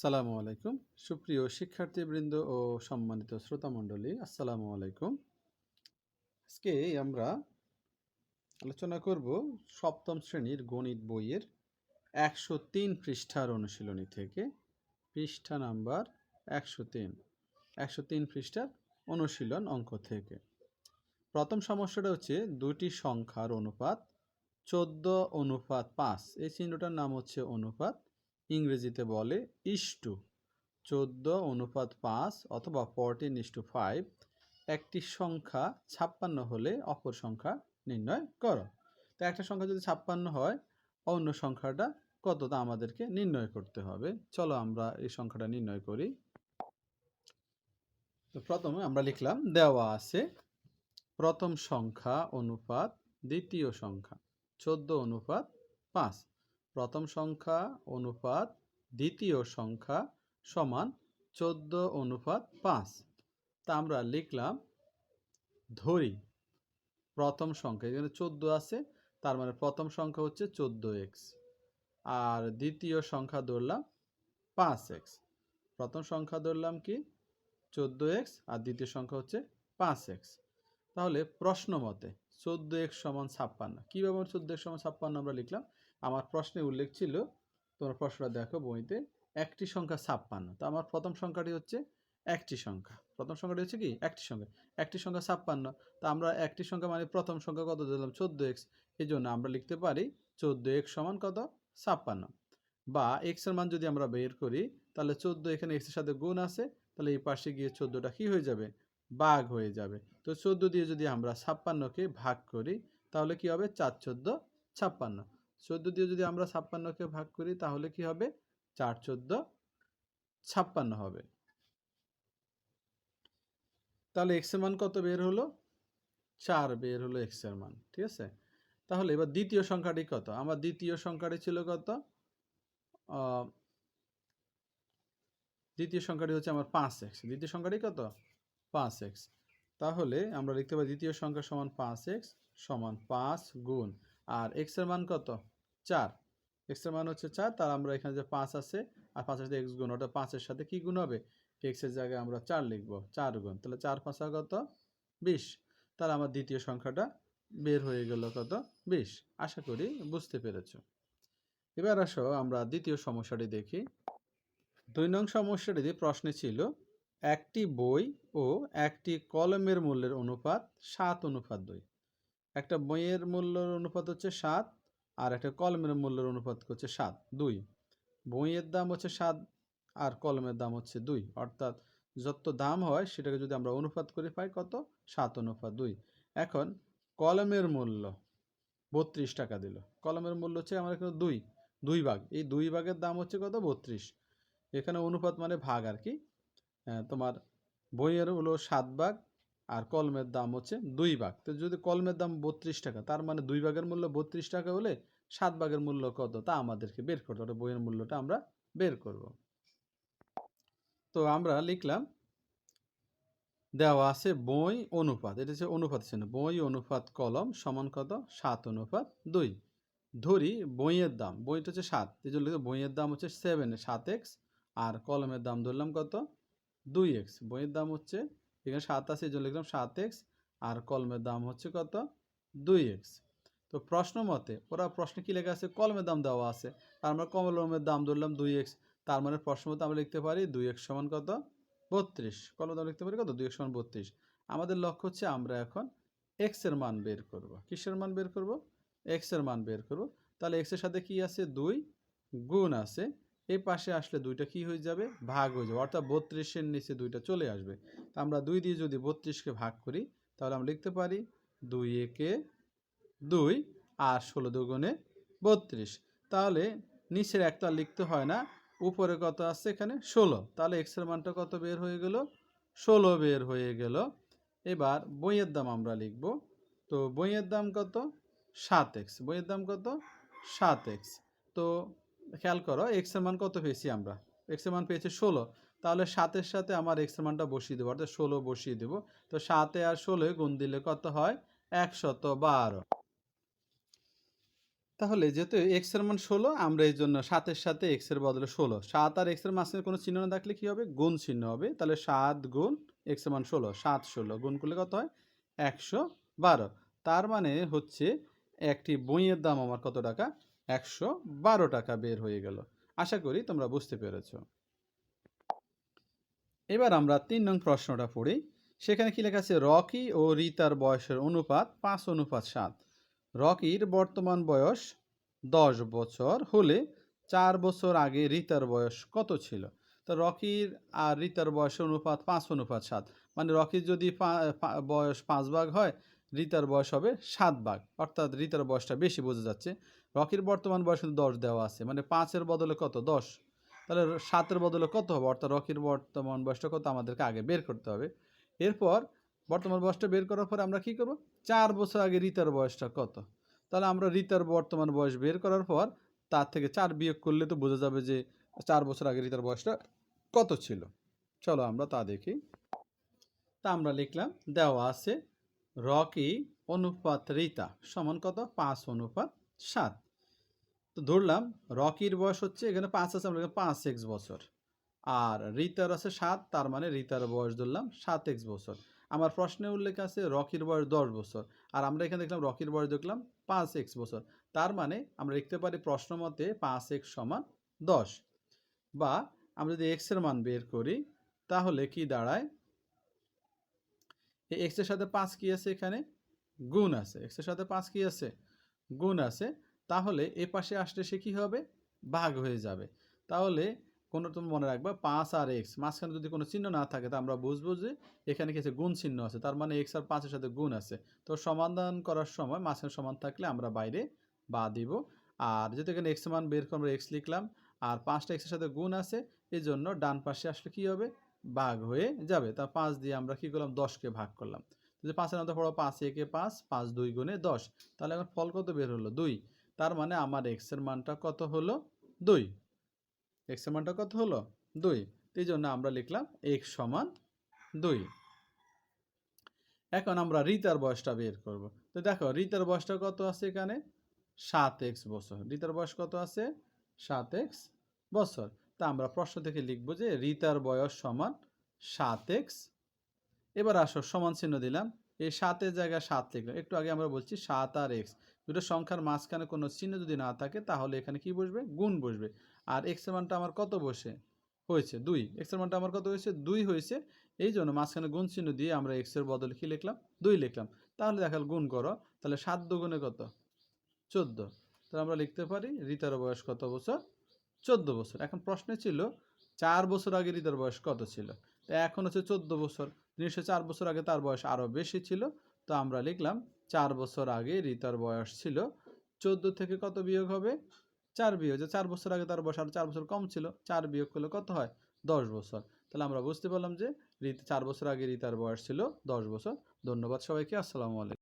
সালামু আলাইকুম। সুপ্রিয় শিক্ষার্থীবৃন্দ ও সম্মানিত শ্রোতামণ্ডলী, আসসালামু আলাইকুম। আজকে আমরা আলোচনা করব সপ্তম শ্রেণির গণিত বইয়ের একশো তিন পৃষ্ঠার অনুশীলনী থেকে, পৃষ্ঠা নাম্বার একশো তিন। একশো তিন পৃষ্ঠার অনুশীলন অঙ্ক থেকে। প্রথম সমস্যাটা হচ্ছে দুটি সংখ্যার অনুপাত, চোদ্দ অনুপাত পাঁচ। এই চিহ্নটার নাম হচ্ছে অনুপাত ইংরেজিতে বলে ইস্টু চোদ্দ অনুপাত পাঁচ অথবা ফোরটিন ইস্টু ফাইভ একটি সংখ্যা ছাপ্পান্ন হলে অপর সংখ্যা নির্ণয় করো। তো একটা সংখ্যা যদি ছাপ্পান্ন হয়, অন্য সংখ্যাটা কত তা আমাদেরকে নির্ণয় করতে হবে। চলো আমরা এই সংখ্যাটা নির্ণয় করি। তো প্রথমে আমরা লিখলাম, দেওয়া আছে প্রথম সংখ্যা অনুপাত দ্বিতীয় সংখ্যা, চোদ্দ অনুপাত পাঁচ। প্রথম সংখ্যা অনুপাত, দ্বিতীয় সংখ্যা সমান চোদ্দ অনুপাত পাঁচ। তা আমরা লিখলাম ধরি। প্রথম সংখ্যা, এখানে চোদ্দ আছে, তার মানে প্রথম সংখ্যা হচ্ছে চোদ্দ এক্স। আর দ্বিতীয় সংখ্যা ধরলাম পাঁচ এক্স। প্রথম সংখ্যা ধরলাম কি? চোদ্দ এক্স, আর দ্বিতীয় সংখ্যা হচ্ছে পাঁচ এক্স। তাহলে প্রশ্ন মতে চোদ্দ এক্স সমান ছাপ্পান্ন, কীভাবে চোদ্দ এক্স সমান ছাপ্পান্ন আমরা লিখলাম? আমার প্রশ্নে উল্লেখ ছিল, তোমার প্রশ্নটা দেখো বইতে, একটি সংখ্যা ছাপ্পান্ন। তো আমার প্রথম সংখ্যাটি হচ্ছে একটি সংখ্যা। প্রথম সংখ্যাটি হচ্ছে কি? একটি সংখ্যা। একটি সংখ্যা ছাপ্পান্ন। তো আমরা একটি সংখ্যা মানে প্রথম সংখ্যা কত? দিলাম চোদ্দ এক্স। এই জন্য আমরা লিখতে পারি চোদ্দ এক্স সমান কত? ছাপ্পান্ন। বা এক্সের মান যদি আমরা বের করি, তাহলে চোদ্দ এখানে এক্সের সাথে গুণ আছে, তাহলে এই পাশে গিয়ে চোদ্দোটা কি হয়ে যাবে? বাঘ হয়ে যাবে। তো চোদ্দ দিয়ে যদি আমরা ছাপ্পান্নকে ভাগ করি, তাহলে কি হবে? চার চোদ্দ ছাপ্পান্ন। চোদ্দ দিয়ে যদি আমরা ছাপ্পান্নকে ভাগ করি, তাহলে কি হবে? চার চোদ্দ, ছাপ্পান্ন হবে। তাহলে এক্সের মান কত বের হলো? চার বের হলো এক্সের মান, ঠিক আছে? তাহলে এবার দ্বিতীয় সংখ্যাটি কত? আমার দ্বিতীয় সংখ্যাটি ছিল কত? দ্বিতীয় সংখ্যাটি হচ্ছে আমার পাঁচ এক্স দ্বিতীয় সংখ্যাটি কত? পাঁচ এক্স তাহলে আমরা লিখতে পারি দ্বিতীয় সংখ্যা সমান পাঁচ এক্স সমান পাঁচ গুণ, আর এক্সের মান কত? চার। এক্সের মান হচ্ছে চার তার আমরা এখানে যে পাঁচ আছে, আর পাঁচের সাথে এক্স গুণ, ওটা পাঁচের সাথে কি গুণ হবে? এক্সের জায়গায় আমরা চার লিখব, চার গুণ। তাহলে চার পাঁচা কত? বিশ। তাহলে আমার দ্বিতীয় সংখ্যাটা বের হয়ে গেল কত? বিশ। আশা করি বুঝতে পেরেছ। এবার আসো আমরা দ্বিতীয় সমস্যাটি দেখি। দুই নং সমস্যাটিতে প্রশ্নে ছিল, একটি বই ও একটি কলমের মূল্যের অনুপাত সাত অনুপাত দুই। একটা বইয়ের মূল্যের অনুপাত হচ্ছে সাত আর একটা কলমের মূল্যের অনুপাত হচ্ছে সাত, দুই। বইয়ের দাম হচ্ছে সাত আর কলমের দাম হচ্ছে দুই। অর্থাৎ যত দাম হয় সেটাকে যদি আমরা অনুপাত করে পাই কত? সাত অনুপাত দুই। এখন কলমের মূল্য বত্রিশ টাকা দিল। কলমের মূল্য হচ্ছে আমার এখানে দুই দুই ভাগ। এই দুই ভাগের দাম হচ্ছে কত? বত্রিশ। এখানে অনুপাত মানে ভাগ আর কি। তোমার বইয়ের হলো সাত ভাগ আর কলমের দাম হচ্ছে দুই ভাগ। তো যদি কলমের দাম বত্রিশ টাকা, তার মানে দুই ভাগের মূল্য বত্রিশ টাকা হলে সাত ভাগের মূল্য কত? তা আমাদেরকে বের করতে হবে, বইয়ের মূল্যটা আমরা বের করব। তো আমরা লিখলাম, দেওয়া আছে বই অনুপাত, এটা হচ্ছে অনুপাত ছিল বই অনুপাত কলম সমান কত? সাত অনুপাত দুই। ধরি বইয়ের দাম, বইটা হচ্ছে সাত, এই জন্য বইয়ের দাম হচ্ছে সেভেন সাত এক্স আর কলমের দাম ধরলাম কত? দুই এক্স বইয়ের দাম হচ্ছে এখানে সাত আছে, এই জন্য লিখলাম সাত এক্স আর কলমের দাম হচ্ছে কত? দুই এক্স তো প্রশ্ন মতে, ওরা প্রশ্নে কী লেখা আছে? কলমের দাম দেওয়া আছে। আর আমরা কলমের দাম ধরলাম দুই এক্স তার মানে প্রশ্ন মতে আমরা লিখতে পারি দুই এক্স সমান কত? বত্রিশ। কলমের দাম লিখতে পারি কত? দুই এক্স সমান বত্রিশ। আমাদের লক্ষ্য হচ্ছে আমরা এখন এক্সের মান বের করব। কিসের মান বের করব? এক্সের মান বের করব। তাহলে এক্সের সাথে কি আছে? দুই গুণ আছে। এই পাশে আসলে দুইটা কি হয়ে যাবে? ভাগ হয়ে যাবে। অর্থাৎ বত্রিশের নিচে দুইটা চলে আসবে। তা আমরা দুই দিয়ে যদি বত্রিশকে ভাগ করি, তাহলে আমরা লিখতে পারি দুই একে দুই আর ষোলো দুগুণে বত্রিশ। তাহলে নিচের একটা লিখতে হয় না, উপরে কত আসছে এখানে? ষোলো। তাহলে এক্সের মানটা কত বের হয়ে গেল? ষোলো বের হয়ে গেল। এবার বইয়ের দাম আমরা লিখব। তো বইয়ের দাম কত? সাত এক্স। বইয়ের দাম কত? সাত এক্স। তো খেয়াল করো এক্সের মান কত পেয়েছি আমরা? এক্সের মান পেয়েছি ষোলো। তাহলে সাতের সাথে আমার এক্সের মানটা বসিয়ে দেবো, অর্থাৎ ষোলো বসিয়ে দেবো। তো সাতে আর ষোলোয় গুণ দিলে কত হয়? একশত বারো। তাহলে যেহেতু এক্সের মান ষোলো, আমরা এই জন্য সাতের সাথে এক্সের বদলে ষোলো। সাত আর এক্সের মাঝখানে কোনো চিহ্ন না থাকলে কী হবে? গুণ চিহ্ন হবে। তাহলে সাত গুণ এক্সের মান ষোলো, সাত ষোলো গুণ করলে কত হয়? একশো বারো। তার মানে হচ্ছে একটি বইয়ের দাম আমার কত টাকা? একশো বারো টাকা বের হয়ে গেল। আশা করি তোমরা বুঝতে পেরেছ। এবার আমরা তিন নং প্রশ্নটা পড়ি। সেখানে কি লেখা আছে? রকি ও রিতার বয়সের অনুপাত পাঁচ অনুপাত সাত। রকির বর্তমান বয়স দশ বছর হলে চার বছর আগে রিতার বয়স কত ছিল? তো রকির আর রিতার বয়সের অনুপাত পাঁচ অনুপাত সাত। মানে রকির যদি বয়স পাঁচ ভাগ হয়, রিতার বয়স হবে সাত ভাগ। অর্থাৎ রিতার বয়সটা বেশি বোঝা যাচ্ছে। রকির বর্তমান বয়স কিন্তু দশ দেওয়া আছে। মানে পাঁচের বদলে কত? দশ। তাহলে সাতের বদলে কত হবে? অর্থাৎ রকির বর্তমান বয়সটা কত? আমাদেরকে আগে বের করতে হবে। এরপর বর্তমান বয়সটা বের করার পরে আমরা কি করব? চার বছর আগে রিতার বয়সটা কত? তাহলে আমরা রিতার বর্তমান বয়স বের করার পর তার থেকে চার বিয়োগ করলে তো বোঝা যাবে যে চার বছর আগে রিতার বয়সটা কত ছিল। চলো আমরা তা দেখি। তা আমরা লিখলাম, দেওয়া আছে রকি অনুপাত রিতা সমান কত? পাঁচ অনুপাত সাত। তো ধরলাম রকির বয়স হচ্ছে এখানে পাঁচ আছে, আমরা পাঁচ এক্স বছর। আর রিতার আছে সাত, তার মানে রিতার বয়স ধরলাম সাত এক্স বছর। আমার প্রশ্নে উল্লেখ আছে রকির বয়স দশ বছর। আর আমরা এখানে দেখলাম রকির বয়স দেখলাম পাঁচ এক্স বছর। তার মানে আমরা লিখতে পারি প্রশ্ন মতে পাঁচ এক্স সমান দশ। বা আমরা যদি এক্সের মান বের করি, তাহলে কি দাঁড়ায়? এই এক্সের সাথে পাঁচ কি আছে এখানে? গুণ আছে। এক্সের সাথে পাঁচ কি আছে? গুণ আছে, তাহলে এ পাশে আসলে সে কী হবে? ভাগ হয়ে যাবে। তাহলে কোনো তুমি মনে রাখবা? পাঁচ আর এক্স মাঝখানে যদি কোনো চিহ্ন না থাকে, তা আমরা বুঝব যে এখানে কিছু গুণ চিহ্ন আছে। তার মানে এক্স আর পাঁচের সাথে গুণ আছে। তো সমাধান করার সময় মাঝখানে সমান থাকলে আমরা বাইরে বা দিব। আর যেহেতু এখানে এক্স মান বের করে আমরা এক্স লিখলাম, আর পাঁচটা এক্সের সাথে গুণ আছে এই জন্য ডান পাশে আসলে কি হবে? ভাগ হয়ে যাবে। তা পাঁচ দিয়ে আমরা কি করলাম? দশকে ভাগ করলাম। যদি পাঁচের মধ্যে পড়ো পাঁচ, একে পাঁচ পাঁচ দুই গুণে দশ, তাহলে এখন ফল কত বের হলো? দুই। তার মানে আমার এক্সের মানটা কত হলো? দুই। এক্সের মানটা কত হলো? দুই। এই জন্য আমরা লিখলাম এক্স সমান দুই। এখন আমরা রিতার বয়সটা বের করব। তো দেখো, রিতার বয়সটা কত আছে এখানে? সাত এক্স বছর। রিতার বয়স কত আছে? সাত এক্স বছর। তা আমরা প্রশ্ন থেকে লিখব যে রিতার বয়স সমান সাত এক্স এবার আসো, সমান চিহ্ন দিলাম। এই সাতের জায়গায় সাত লিখলাম। একটু আগে আমরা বলছি সাত আর এক্স দুটো সংখ্যার মাঝখানে কোনো চিহ্ন যদি না থাকে, তাহলে এখানে কি বসবে? গুণ বসবে। আর এক্সের মানটা আমার কত বসে? হয়েছে দুই। এক্সের মানটা আমার কত হয়েছে? দুই হয়েছে। এই জন্য মাঝখানে গুণ চিহ্ন দিয়ে আমরা এক্সের বদলে কি লিখলাম? দুই লিখলাম। তাহলে দেখাল গুণ করো। তাহলে সাত দুগুণে কত? চোদ্দ। তাহলে আমরা লিখতে পারি রিতার বয়স কত বছর? চোদ্দ বছর। এখন প্রশ্নে ছিল, চার বছর আগে রিতার বয়স কত ছিল? তো এখন হচ্ছে চোদ্দ বছর। নিশ্চয় চার বছর আগে তার বয়স আরও বেশি ছিল, তো আমরা লিখলাম চার বছর আগে রিতার বয়স ছিল, চোদ্দ থেকে কত বিয়োগ হবে? চার বিয়োগ, যে চার বছর আগে তার বয়স আরও চার বছর কম ছিল, চার বিয়োগ করলে কত হয়? দশ বছর। তাহলে আমরা বুঝতে পারলাম যে রিত, চার বছর আগে রিতার বয়স ছিল, দশ বছর। ধন্যবাদ সবাইকে, আসসালামু আলাইকুম।